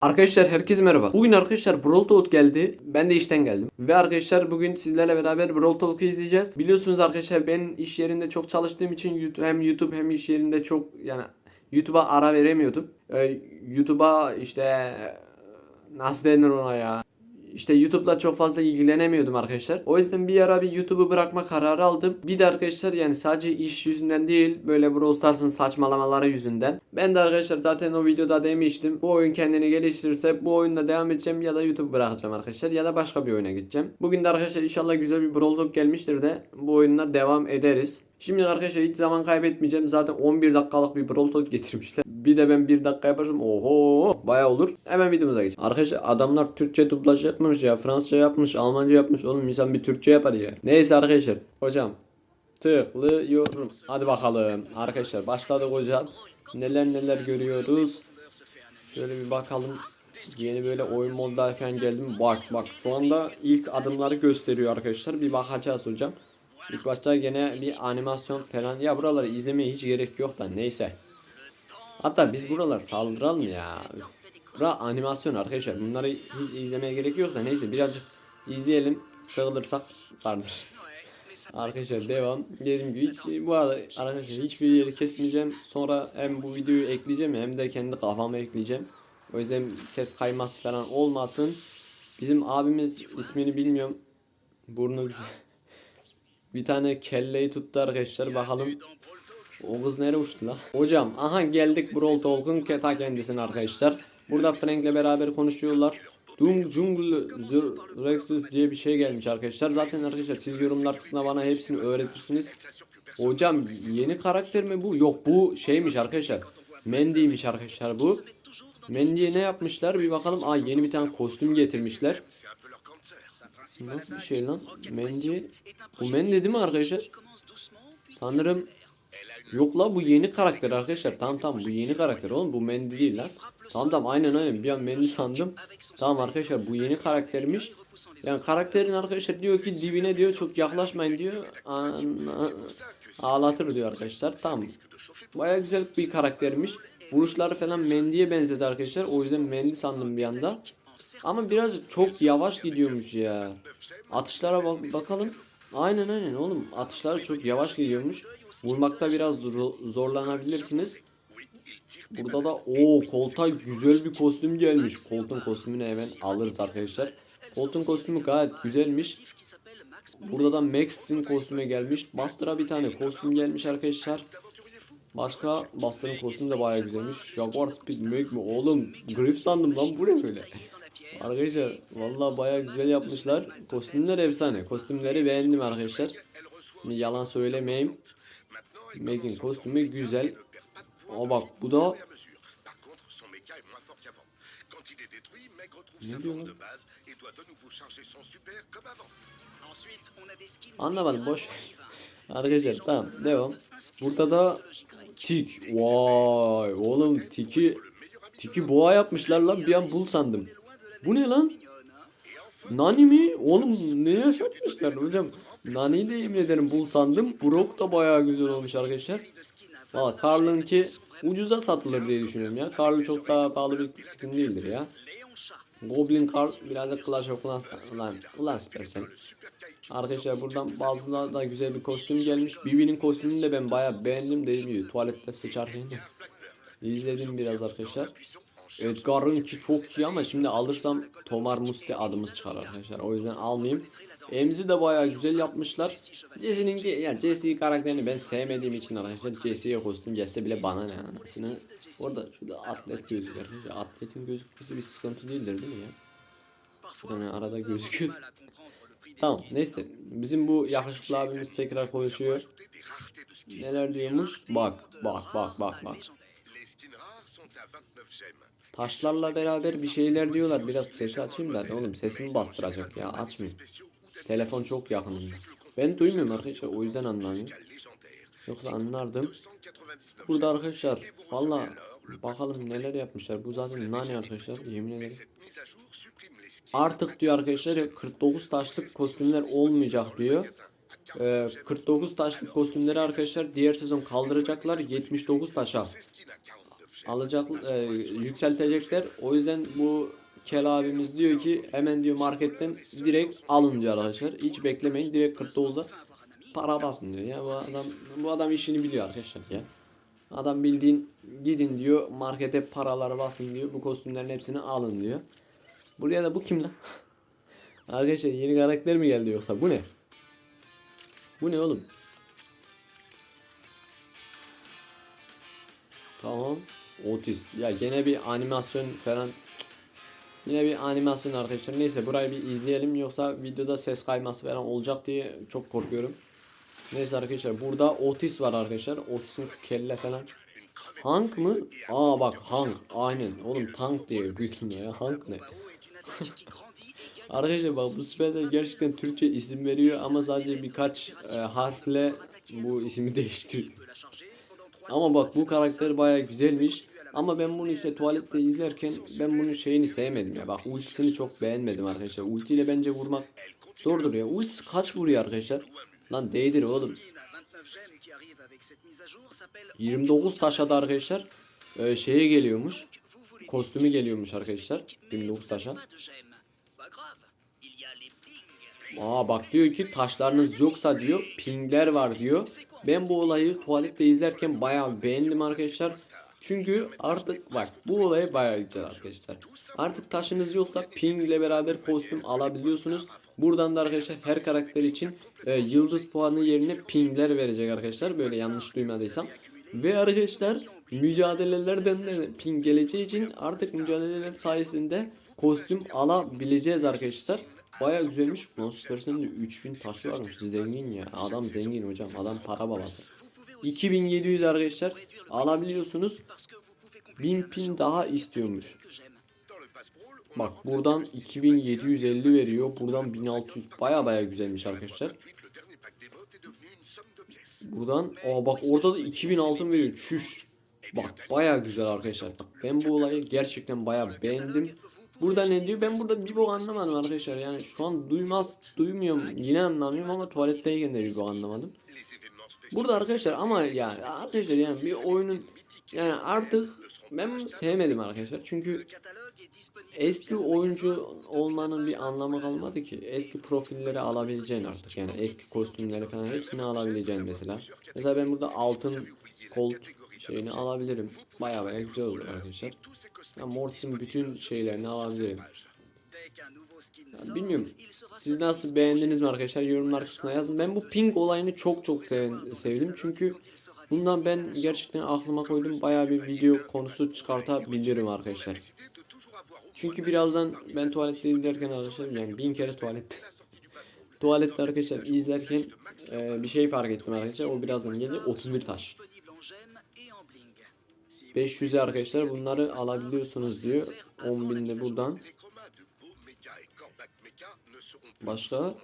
Arkadaşlar herkese merhaba. Bugün arkadaşlar Brawl Talk geldi. Ben de işten geldim. Ve arkadaşlar bugün sizlerle beraber Brawl Talk'u izleyeceğiz. Biliyorsunuz arkadaşlar ben iş yerinde çok çalıştığım için hem YouTube hem iş yerinde çok yani YouTube'a ara veremiyordum. Ee, YouTube'a işte nasıl denir ona ya? İşte YouTube'la çok fazla ilgilenemiyordum arkadaşlar. O yüzden bir ara bir YouTube'u bırakma kararı aldım. Bir de arkadaşlar yani sadece iş yüzünden değil böyle Brawl Stars'ın saçmalamaları yüzünden. Ben de arkadaşlar zaten o videoda demiştim. Bu oyun kendini geliştirirse bu oyunla devam edeceğim ya da YouTube bırakacağım arkadaşlar ya da başka bir oyuna gideceğim. Bugün de arkadaşlar inşallah güzel bir Brawl Talk gelmiştir de bu oyunla devam ederiz. Şimdi arkadaşlar hiç zaman kaybetmeyeceğim. Zaten 11 dakikalık bir Brawl Talk getirmişler. Bir de ben 1 dakika yaparsam oho baya olur. Hemen videomuza geçelim. Arkadaşlar adamlar Türkçe dublaj yapmış ya. Fransızca yapmış, Almanca yapmış. Oğlum insan bir Türkçe yapar ya. Neyse arkadaşlar. Hocam tıklıyorum. Hadi bakalım. Arkadaşlar başladık hocam. Neler neler görüyoruz. Şöyle bir bakalım. Yeni böyle oyun moddayken geldim. Bak bak şu anda ilk adımları gösteriyor arkadaşlar. Bir bakacağız hocam. İlk başta gene bir animasyon falan. Ya buraları izlemeye hiç gerek yok da neyse. Hatta biz buralar saldıralım ya. Bura animasyon arkadaşlar. Bunları hiç izlemeye gerek yok da neyse birazcık izleyelim. Sığılırsak sardırırız. Arkadaşlar devam. Dediğim gibi hiç, bu arada arkadaşlar hiçbir yeri kesmeyeceğim. Sonra hem bu videoyu ekleyeceğim hem de kendi kafama ekleyeceğim. O yüzden ses kayması falan olmasın. Bizim abimiz ismini bilmiyorum. Burnu. Bir tane kelleyi tuttu arkadaşlar bakalım. O nereye uçtu la? Hocam aha geldik Brawl Talk'un ta kendisine arkadaşlar. Burada Frank'le beraber konuşuyorlar. Doom Jungle Rexus diye bir şey gelmiş arkadaşlar. Zaten arkadaşlar siz yorumlar kısmına bana hepsini öğretirsiniz. Hocam yeni karakter mi bu? Yok bu şeymiş arkadaşlar. Mendy'ymiş arkadaşlar bu. Mendy'ye ne yapmışlar? Bir bakalım. Aa yeni bir tane kostüm getirmişler. Nasıl bir şey lan? Mendy. Bu Mendy değil mi arkadaşlar? Sanırım Yok la bu yeni karakter arkadaşlar. Tamam tamam bu yeni karakter oğlum bu Mendy değil lan. Tamam tamam aynen aynen bir an Mendy sandım. Tamam arkadaşlar bu yeni karaktermiş. Yani karakterin arkadaşlar diyor ki dibine diyor çok yaklaşmayın diyor. Ağlatır diyor arkadaşlar. Tamam. Baya güzel bir karaktermiş. Vuruşları falan Mendy'ye benzedi arkadaşlar. O yüzden Mendy sandım bir anda. Ama biraz çok yavaş gidiyormuş ya. Atışlara bak bakalım. Aynen aynen oğlum atışlar çok yavaş gidiyormuş. Vurmakta biraz zor- zorlanabilirsiniz. Burada da o kolta güzel bir kostüm gelmiş. Koltun kostümünü hemen alırız arkadaşlar. Koltun kostümü gayet güzelmiş. Burada da Max'in kostümü gelmiş. Buster'a bir tane kostüm gelmiş arkadaşlar. Başka Buster'ın kostümü de bayağı güzelmiş. Jaguar Speed Make mi? Oğlum grip sandım lan bu ne böyle? Arkadaşlar vallahi bayağı güzel yapmışlar. Kostümler efsane. Kostümleri beğendim arkadaşlar. Yalan söylemeyeyim. Meg'in kostümü güzel. Aa bak bu da? Anlamadım boş. Arkadaşlar tamam devam. Burada da tik. Vay oğlum tiki tiki boğa yapmışlar lan bir an bul sandım. Bu ne lan? Nani mi? Oğlum ne yaşatmışlar hocam? Nani de yemin ederim bul sandım. Brock da bayağı güzel olmuş arkadaşlar. Valla Karl'ınki ucuza satılır diye düşünüyorum ya. Karl çok daha pahalı bir skin değildir ya. Goblin Karl biraz da Clash of Clans lan ulan istersen. Arkadaşlar buradan bazılarına da güzel bir kostüm gelmiş. Bibi'nin kostümünü de ben bayağı beğendim dediğim gibi tuvalette sıçarken izledim biraz arkadaşlar. Edgar'ın ki çok iyi ama şimdi alırsam Tomar Musti adımız çıkar arkadaşlar. O yüzden almayayım. Emzi de bayağı güzel yapmışlar. Jesse'nin yani Jesse karakterini ben sevmediğim için arkadaşlar Jesse'ye kostüm gelse bile bana ne anasını. Orada şurada atlet gözüküyor. Atletin gözükmesi bir sıkıntı değildir değil mi ya? Yani arada gözüküyor. Tamam neyse. Bizim bu yakışıklı abimiz tekrar konuşuyor. Neler diyormuş? Bak bak bak bak bak. Taşlarla beraber bir şeyler diyorlar. Biraz sesi açayım da oğlum sesimi bastıracak ya açmayayım. Telefon çok yakınımda. Ben duymuyorum arkadaşlar o yüzden anlamıyorum. Yoksa anlardım. Burada arkadaşlar valla bakalım neler yapmışlar. Bu zaten nane arkadaşlar yemin ederim. Artık diyor arkadaşlar 49 taşlık kostümler olmayacak diyor. Ee, 49 taşlık kostümleri arkadaşlar diğer sezon kaldıracaklar 79 taşa alacak e, yükseltecekler. O yüzden bu Kel abimiz diyor ki hemen diyor marketten direkt alın diyor arkadaşlar. Hiç beklemeyin direkt 49'a para basın diyor. Ya bu adam bu adam işini biliyor arkadaşlar ya. Adam bildiğin gidin diyor markete paraları basın diyor. Bu kostümlerin hepsini alın diyor. Buraya da bu kim lan? arkadaşlar yeni karakter mi geldi yoksa bu ne? Bu ne oğlum? Tamam. Otis. Ya gene bir animasyon falan. Yine bir animasyon arkadaşlar. Neyse burayı bir izleyelim yoksa videoda ses kayması falan olacak diye çok korkuyorum. Neyse arkadaşlar burada Otis var arkadaşlar. Otis'in kelle falan. Hank mı? Aa bak Hank. Aynen. Oğlum tank diye güçlü ya. Hank ne? Arkadaşlar bak bu Spencer gerçekten Türkçe isim veriyor ama sadece birkaç e, harfle bu ismi değiştiriyor. Ama bak bu karakter baya güzelmiş. Ama ben bunu işte tuvalette izlerken ben bunun şeyini sevmedim ya. Bak ultisini çok beğenmedim arkadaşlar. Ultiyle bence vurmak zordur ya. Ultisi kaç vuruyor arkadaşlar? Lan değdir oğlum. 29 taşa da arkadaşlar e, şeye geliyormuş. Kostümü geliyormuş arkadaşlar. 29 taşa. Aa bak diyor ki taşlarınız yoksa diyor pingler var diyor. Ben bu olayı tuvalette izlerken bayağı beğendim arkadaşlar. Çünkü artık bak bu olay bayağı güzel arkadaşlar. Artık taşınız yoksa ping ile beraber kostüm alabiliyorsunuz. Buradan da arkadaşlar her karakter için e, yıldız puanı yerine pingler verecek arkadaşlar. Böyle yanlış duymadıysam. Ve arkadaşlar mücadelelerden de ping geleceği için artık mücadeleler sayesinde kostüm alabileceğiz arkadaşlar. Baya güzelmiş. Süperson'un 3000 taşı varmış. Zengin ya. Adam zengin hocam. Adam para babası. 2700 arkadaşlar alabiliyorsunuz. 1000 pin daha istiyormuş. Bak buradan 2750 veriyor. Buradan 1600. Baya baya güzelmiş arkadaşlar. Buradan aa bak orada da 2000 altın veriyor. Çüş. Bak baya güzel arkadaşlar. Bak ben bu olayı gerçekten baya beğendim. Burada ne diyor? Ben burada bir bok anlamadım arkadaşlar. Yani şu an duymaz, duymuyorum. Yine anlamıyorum ama tuvaletteyken de bir bok anlamadım. Burada arkadaşlar ama yani arkadaşlar yani bir oyunun yani artık ben sevmedim arkadaşlar. Çünkü eski oyuncu olmanın bir anlamı kalmadı ki. Eski profilleri alabileceğin artık yani eski kostümleri falan hepsini alabileceğin mesela. Mesela ben burada altın kolt şeyini alabilirim. Baya baya güzel olur arkadaşlar. Ya Mortis'in bütün şeylerini alabilirim. Bilmiyorum. Siz nasıl beğendiniz mi arkadaşlar? Yorumlar kısmına yazın. Ben bu ping olayını çok çok sev- sevdim. Çünkü bundan ben gerçekten aklıma koydum. Bayağı bir video konusu çıkartabilirim arkadaşlar. Çünkü birazdan ben tuvalette izlerken arkadaşlar yani bin kere tuvalette. Tuvalette arkadaşlar izlerken e, bir şey fark ettim arkadaşlar. O birazdan gelecek. 31 taş. 500'e arkadaşlar bunları alabiliyorsunuz diyor. 10.000 de buradan. Başka?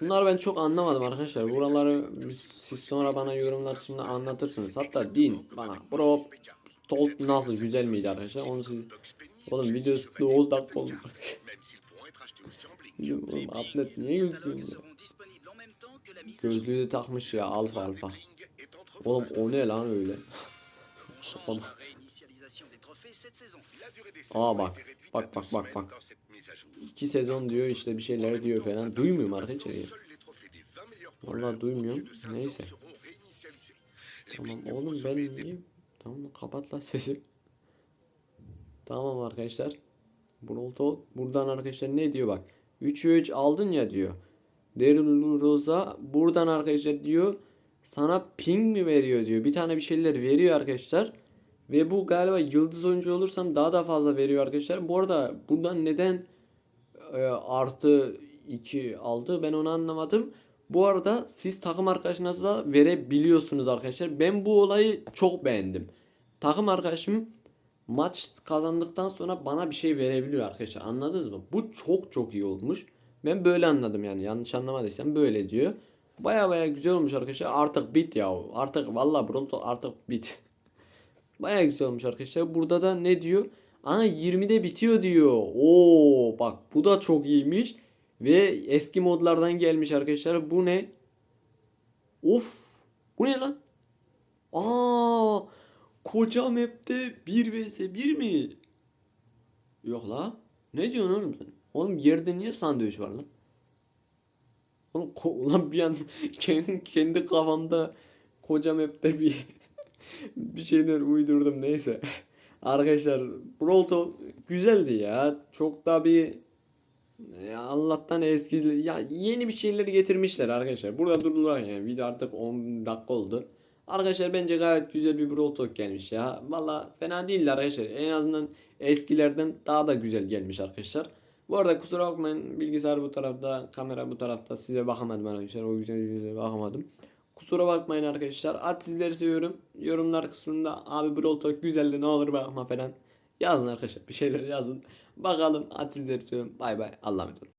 Bunlar ben çok anlamadım arkadaşlar. Buraları siz sonra bana yorumlar kısmında anlatırsınız. Hatta din bana. Bro Talk nasıl güzel miydi arkadaşlar? Onu siz Oğlum videosu 9 dakika oldu. Oğlum atlet niye gözlüğüm ya? Gözlüğü de takmış ya alfa alfa. Oğlum o ne lan öyle? Aa bak. Bak bak bak bak. İki sezon diyor işte bir şeyler diyor falan. Duymuyorum arkadaşlar ya. Vallahi duymuyorum. Neyse. Tamam oğlum ben niye? Tamam kapat lan sesi. Tamam arkadaşlar. Brawl Buradan arkadaşlar ne diyor bak. 3'ü 3 aldın ya diyor. Daryl Rosa buradan arkadaşlar diyor sana ping mi veriyor diyor. Bir tane bir şeyler veriyor arkadaşlar. Ve bu galiba yıldız oyuncu olursan daha da fazla veriyor arkadaşlar. Bu arada buradan neden e, artı 2 aldı ben onu anlamadım. Bu arada siz takım arkadaşınıza da verebiliyorsunuz arkadaşlar. Ben bu olayı çok beğendim. Takım arkadaşım maç kazandıktan sonra bana bir şey verebiliyor arkadaşlar. Anladınız mı? Bu çok çok iyi olmuş. Ben böyle anladım yani. Yanlış anlamadıysam böyle diyor. Baya baya güzel olmuş arkadaşlar. Artık bit ya. Artık valla Bronto artık bit. Baya güzel olmuş arkadaşlar. Burada da ne diyor? Ana 20'de bitiyor diyor. Oo bak bu da çok iyiymiş. Ve eski modlardan gelmiş arkadaşlar. Bu ne? Of. Bu ne lan? Aa Koca map'te 1 vs 1 mi? Yok la. Ne diyorsun oğlum sen? Oğlum yerde niye sandviç var lan? Oğlum ko- lan bir an kendi, kendi kafamda koca map'te bir bir şeyler uydurdum neyse. Arkadaşlar Brawl güzeldi ya. Çok da bir ya Allah'tan eski ya yeni bir şeyleri getirmişler arkadaşlar. Burada durdular yani video artık 10 dakika oldu. Arkadaşlar bence gayet güzel bir Brawl Talk gelmiş ya. Valla fena değildi arkadaşlar. En azından eskilerden daha da güzel gelmiş arkadaşlar. Bu arada kusura bakmayın bilgisayar bu tarafta, kamera bu tarafta. Size bakamadım arkadaşlar. O güzel güzel bakamadım. Kusura bakmayın arkadaşlar. At sizleri seviyorum. Yorumlar kısmında abi Brawl Talk güzeldi ne olur bakma falan. Yazın arkadaşlar bir şeyler yazın. Bakalım at sizleri seviyorum. Bay bay. Allah'a emanet olun.